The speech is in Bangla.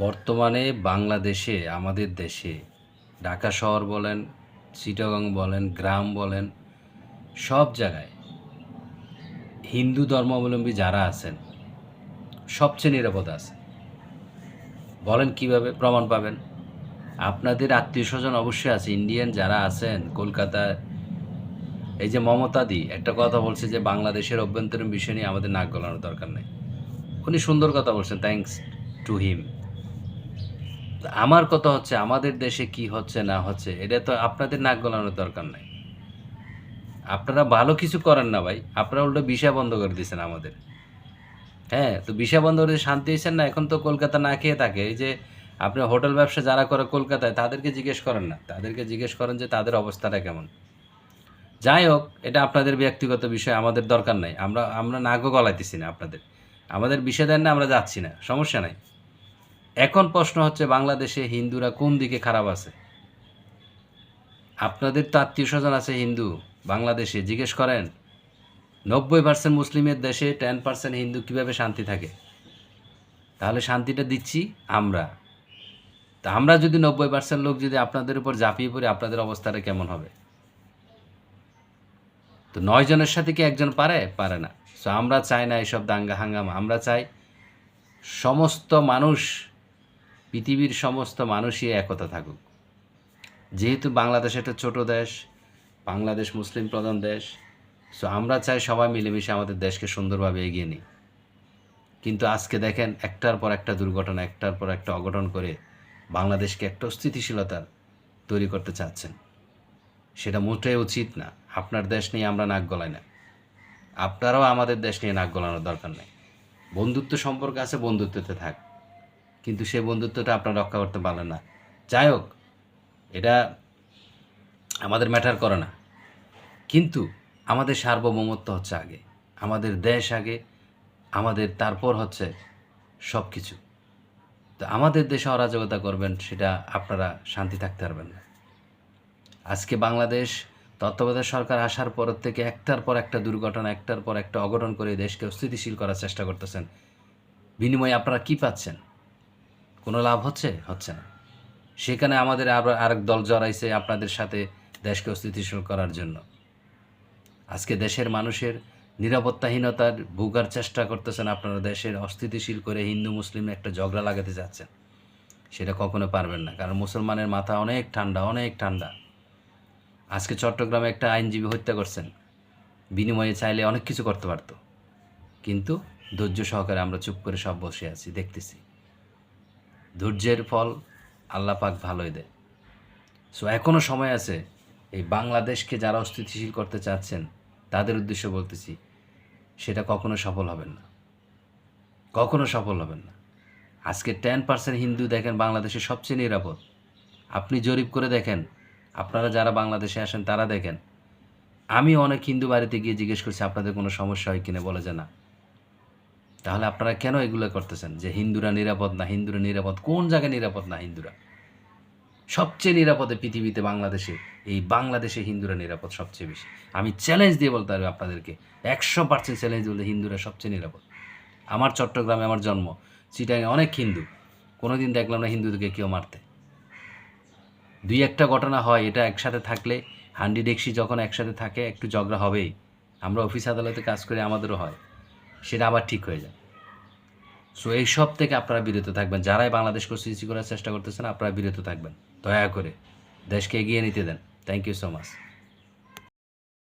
বর্তমানে বাংলাদেশে, আমাদের দেশে, ঢাকা শহর বলেন, চিটাগং বলেন, গ্রাম বলেন, সব জায়গায় হিন্দু ধর্মাবলম্বী যারা আছেন, সবচেয়ে নিরাপদ আছে। বলেন কীভাবে প্রমাণ পাবেন? আপনাদের আত্মীয় স্বজন অবশ্যই আছে ইন্ডিয়ান যারা আছেন কলকাতায় এই যে মমতাদি একটা কথা বলছে যে বাংলাদেশের অভ্যন্তরীণ বিষয় নিয়ে আমাদের নাক গলানোর দরকার নেই। উনি সুন্দর কথা বলছেন থ্যাঙ্কস টু হিম আমার কথা হচ্ছে, আমাদের দেশে কি হচ্ছে, না হচ্ছে, এটা তো আপনাদের নাক গলানোর দরকার নাই। আপনারা ভালো কিছু করেন না ভাই, আপনারা উল্টো বিষয় বন্ধ করে দিয়েছেন আমাদের। হ্যাঁ তো বিষয় বন্ধ করে শান্তি হয়েছেন না? এখন তো কলকাতা না খেয়ে থাকে। এই যে আপনি হোটেল ব্যবসা যারা করে কলকাতায়, তাদেরকে জিজ্ঞেস করেন না। তাদেরকে জিজ্ঞেস করেন যে তাদের অবস্থাটা কেমন। যাই হোক, এটা আপনাদের ব্যক্তিগত বিষয়, আমাদের দরকার নাই। আমরা আমরা নাকও গলাইতেছি না আপনাদের। আমাদের বিষয় দেন না, আমরা যাচ্ছি না। সমস্যা নাই। এখন প্রশ্ন হচ্ছে বাংলাদেশে হিন্দুরা কোন দিকে খারাপ আছে? আপনাদের তো আত্মীয় স্বজন আছে হিন্দু, বাংলাদেশে, জিজ্ঞেস করেন, নব্বই পার্সেন্ট মুসলিমের দেশে টেন পার্সেন্ট হিন্দু কীভাবে শান্তি থাকে? তাহলে শান্তিটা দিচ্ছি আমরা। তা আমরা যদি নব্বই পার্সেন্ট লোক যদি আপনাদের উপর ঝাঁপিয়ে পড়ি, আপনাদের অবস্থাটা কেমন হবে? তো নয় জনের সাথে কি একজন পারে? পারে না। সো আমরা চাই না এসব দাঙ্গা হাঙ্গামা। আমরা চাই সমস্ত মানুষ পৃথিবীর সমস্ত মানুষই একতা থাকুক। যেহেতু বাংলাদেশ একটা ছোট দেশ, বাংলাদেশ মুসলিম প্রধান দেশ সো আমরা চাই সবাই মিলেমিশে আমাদের দেশকে সুন্দরভাবে এগিয়ে নিই। কিন্তু আজকে দেখেন একটার পর একটা দুর্ঘটনা, একটার পর একটা অঘটন করে বাংলাদেশকে একটা অস্থিতিশীলতার তৈরি করতে চাচ্ছেন। সেটা মোটেই উচিত না। আপনার দেশ নিয়ে আমরা নাক গলাই না। আপনারাও আমাদের দেশ নিয়ে নাক গলানোর দরকার নেই। বন্ধুত্ব সম্পর্ক আছে, বন্ধুত্বতে থাক। কিন্তু সে বন্ধুত্বটা আপনারা রক্ষা করতে পারলেন না। যাই হোক, এটা আমাদের ম্যাটার করে না। কিন্তু আমাদের সার্বভৌমত্ব হচ্ছে আগে, আমাদের দেশ আগে, আমাদের তারপর হচ্ছে সব কিছু তো আমাদের দেশে অরাজকতা করবেন, সেটা আপনারা শান্তি থাকতে পারবেন না। আজকে বাংলাদেশ তত্ত্বাবধায়ক সরকার আসার পর থেকে একটার পর একটা দুর্ঘটনা, একটার পর একটা অঘটন করে দেশকে অস্থিতিশীল করার চেষ্টা করতেছেন। বিনিময়ে আপনারা কি পাচ্ছেন? কোনো লাভ হচ্ছে? হচ্ছে না। সেখানে আমাদের আবার আরেক দল জড়াইছে আপনাদের সাথে দেশকে অস্থিতিশীল করার জন্য। আজকে দেশের মানুষের নিরাপত্তাহীনতার ভোগার চেষ্টা করতেছেন আপনারা দেশের অস্থিতিশীল করে হিন্দু, মুসলিম একটা ঝগড়া লাগাতে যাচ্ছেন। সেটা কখনো পারবেন না, কারণ মুসলমানের মাথা অনেক ঠান্ডা অনেক ঠান্ডা। আজকে চট্টগ্রামে একটা আইনজীবী হত্যা করছেন। বিনিময়ে চাইলে অনেক কিছু করতে পারতো। কিন্তু ধৈর্য সহকারে আমরা চুপ করে সব বসে আছি, দেখতেছি। ধৈর্যের ফল আল্লাহ পাক ভালোই দেয়। সো এখনও সময় আছে এই বাংলাদেশকে যারা অস্থিতিশীল করতে চাচ্ছেন, তাদের উদ্দেশ্য বলতেছি, সেটা কখনো সফল হবেন না। কখনো সফল হবেন না। আজকে টেন পার্সেন্ট হিন্দু দেখেন বাংলাদেশে সবচেয়ে নিরাপদ। আপনি জরিপ করে দেখেন, আপনারা যারা বাংলাদেশে আসেন তারা দেখেন। আমি অনেক হিন্দু বাড়িতে গিয়ে জিজ্ঞেস করছি, আপনাদের কোনো সমস্যা হয় কিনা? বলে যে না। তাহলে আপনারা কেন এগুলো করতেছেন? যে হিন্দুরা নিরাপদ না, হিন্দুরা নিরাপদ, কোন জায়গায় নিরাপদ না হিন্দুরা? সবচেয়ে নিরাপদে পৃথিবীতে বাংলাদেশে, এই বাংলাদেশে হিন্দুরা নিরাপদ সবচেয়ে বেশি। আমি চ্যালেঞ্জ দিয়ে বলতে পারব আপনাদেরকে, একশো পার্সেন্ট চ্যালেঞ্জ বলতে হিন্দুরা সবচেয়ে নিরাপদ। আমার চট্টগ্রামে আমার জন্ম চিটাঙে অনেক হিন্দু। কোনোদিন দেখলাম না হিন্দুদেরকে কেউ মারতে। দুই একটা ঘটনা হয়, এটা একসাথে থাকলে হান্ডি ডেকসি যখন একসাথে থাকে, একটু ঝগড়া হবেই। আমরা অফিস আদালতে কাজ করি আমাদেরও হয়। সেটা আবার ঠিক হয়ে যায়। সো এই সব থেকে আপনারা বিরত থাকবেন। যারাই বাংলাদেশকে সৃষ্টি করার চেষ্টা করতেছেন, আপনারা বিরত থাকবেন। দয়া করে দেশকে এগিয়ে নিতে দেন। Thank you so much